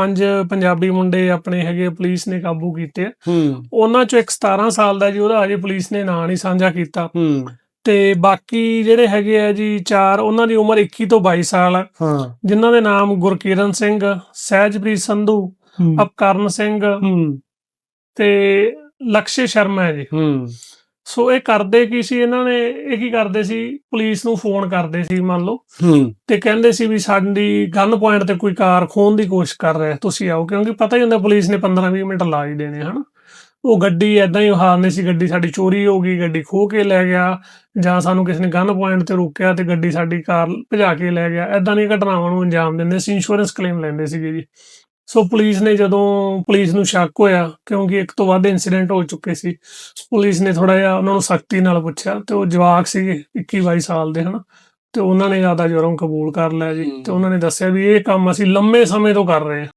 ਪੰਜ ਪੰਜਾਬੀ ਮੁੰਡੇ ਆਪਣੇ ਹੈਗੇ ਪੁਲਿਸ ਨੇ ਕਾਬੂ ਕੀਤੇ ਉਹਨਾਂ ਚੋਂ ਇੱਕ 17 ਸਾਲ ਦਾ ਜੀ ਉਹਦਾ ਅਜੇ ਪੁਲਿਸ ਨੇ ਨਾਂ ਨਹੀਂ ਸਾਂਝਾ ਕੀਤਾ। ਹੂੰ। ਤੇ ਬਾਕੀ ਜਿਹੜੇ ਹੈਗੇ ਆ ਜੀ ਚਾਰ ਉਹਨਾਂ ਦੀ ਉਮਰ 21 ਤੋਂ 22 ਸਾਲ ਆ। ਹਾਂ। ਜਿਨ੍ਹਾਂ ਦੇ ਨਾਮ ਗੁਰਕੀਰਨ ਸਿੰਘ ਸਹਿਜਪ੍ਰੀਤ ਸੰਧੂ ਅਪਕਰਨ ਸਿੰਘ ਹੂੰ। ਤੇ ਲਕਸ਼ੇ ਸ਼ਰਮਾ ਹੈ ਜੀ। ਹੂੰ। ਸੋ ਇਹ ਕਰਦੇ ਕੀ ਸੀ? ਇਹਨਾਂ ਨੇ ਇਹ ਕੀ ਕਰਦੇ ਸੀ? ਪੁਲਿਸ ਨੂੰ ਫੋਨ ਕਰਦੇ ਸੀ ਮੰਨ ਲਓ। ਹੂੰ। ਤੇ ਕਹਿੰਦੇ ਸੀ ਵੀ ਸਾਡੀ ਗਨ ਪੁਆਇੰਟ ਤੇ ਕੋਈ ਕਾਰ ਖੋਣ ਦੀ ਕੋਸ਼ਿਸ਼ ਕਰ ਰਿਹਾ ਤੁਸੀਂ ਆਓ। ਕਿਉਂਕਿ ਪਤਾ ਹੀ ਹੁੰਦਾ ਪੁਲਿਸ ਨੇ 15-20 ਮਿੰਟ ਲਾ ਹੀ ਦੇਣੇ ਹਨ। ਉਹ ਗੱਡੀ ਐਦਾਂ ਹੀ ਹਾਰਨੇ ਸੀ ਗੱਡੀ ਸਾਡੀ ਚੋਰੀ ਹੋ ਗਈ ਗੱਡੀ ਖੋਹ ਕੇ ਲੈ ਗਿਆ ਜਾਂ ਸਾਨੂੰ ਕਿਸੇ ਨੇ ਗਨ ਪੁਆਇੰਟ ਤੇ ਰੋਕਿਆ ਤੇ ਗੱਡੀ ਸਾਡੀ ਕਾਰ ਭਜਾ ਕੇ ਲੈ ਗਿਆ। ਐਦਾਂ ਦੀਆਂ ਘਟਨਾਵਾਂ ਨੂੰ ਅੰਜਾਮ ਦਿੰਦੇ ਸੀ ਇੰਸ਼ੋਰੈਂਸ ਕਲੇਮ ਲੈਂਦੇ ਸੀਗੇ ਜੀ। ਸੋ ਪੁਲਿਸ ਨੇ ਜਦੋਂ ਪੁਲਿਸ ਨੂੰ ਸ਼ੱਕ ਹੋਇਆ ਕਿਉਂਕਿ ਇੱਕ ਤੋਂ ਵੱਧ ਇਨਸੀਡੈਂਟ ਹੋ ਚੁੱਕੇ ਸੀ ਪੁਲਿਸ ਨੇ ਥੋੜਾ ਜਿਹਾ ਉਹਨਾਂ ਨੂੰ ਸਖਤੀ ਨਾਲ ਪੁੱਛਿਆ ਤੇ ਉਹ ਜਵਾਕ ਸੀਗੇ 21 22 ਸਾਲ ਦੇ ਹਨ ਤੇ ਉਹਨਾਂ ਨੇ ਜ਼ਿਆਦਾ ਜੁਰਮ ਕਬੂਲ ਕਰ ਲਿਆ ਜੀ। ਤੇ ਉਹਨਾਂ ਨੇ ਦੱਸਿਆ ਵੀ ਇਹ ਕੰਮ ਅਸੀਂ ਲੰਮੇ ਸਮੇਂ ਤੋਂ ਕਰ ਰਹੇ ਹਾਂ